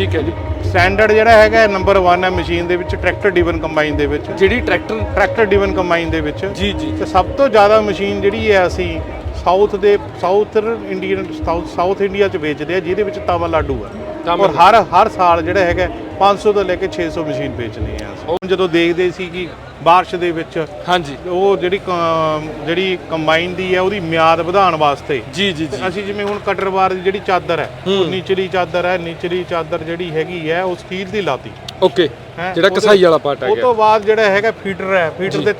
ਠੀਕ ਹੈ ਜੀ। ਸਟੈਂਡਰਡ ਜਿਹੜਾ ਹੈਗਾ ਨੰਬਰ 1 ਹੈ ਮਸ਼ੀਨ ਦੇ ਵਿੱਚ ਟਰੈਕਟਰ ਡਿਵਨ ਕੰਬਾਈਨ ਦੇ ਵਿੱਚ। ਜਿਹੜੀ ਟਰੈਕਟਰ ਟਰੈਕਟਰ ਡਿਵਨ ਕੰਬਾਈਨ ਦੇ ਵਿੱਚ। ਜੀ ਜੀ। ਤੇ ਸਭ ਤੋਂ ਜ਼ਿਆਦਾ ਮਸ਼ੀਨ ਜਿਹੜੀ ਹੈ ਅਸੀਂ ਸਾਊਥ ਦੇ south Indian south south India ਚ ਵੇਚਦੇ ਆ ਜਿਹਦੇ ਵਿੱਚ ਤਾਮਿਲਨਾਡੂ ਹੈ। ਤਾਮਿਲ- ਔਰ ਹਰ ਹਰ ਸਾਲ ਜਿਹੜਾ ਹੈਗਾ 500 ਤੋਂ ਲੈ ਕੇ 600 ਮਸ਼ੀਨ ਵੇਚਦੇ ਆ ਅਸੀਂ ਜਦੋਂ ਦੇਖਦੇ ਸੀ ਕਿ ਬਾਰਿਸ਼ ਦੇ ਵਿੱਚ ਹਾਂਜੀ ਉਹ ਜਿਹੜੀ ਕ- ਜਿਹੜੀ ਕੰਬਾਈਨ ਦੀ ਹੈ ਉਹਦੀ ਮਿਆਦ ਵਧਾਉਣ ਵਾਸਤੇ ਜੀ ਜੀ ਜੀ ਅਸੀਂ ਜਿਵੇਂ ਹੁਣ ਕਟਰਵਾਰ ਦੀ ਜਿਹੜੀ ਚਾਦਰ ਹੈ ਉਹ। ਨੀਚਲੀ ਚਾਦਰ ਹੈ ਨੀਚਲੀ ਚਾਦਰ ਜਿਹੜੀ ਹੈਗੀ ਹੈ ਉਹ ਸਟੀਲ ਦੀ ਲਾਤੀ ਓਕੇ ਹੈਂ। ਜਿਹੜਾ ਉਹਦੇ- ਕਸਾਈ ਵਾਲਾ ਪਾਰਟ ਆ ਉਹ ਗਿਆ ਤੋਂ ਬਾਅਦ ਜਿਹੜਾ ਹੈਗਾ ਫੀਡਰ ਹੈ ਫੀਡਰ ਜੀ। ਦੇ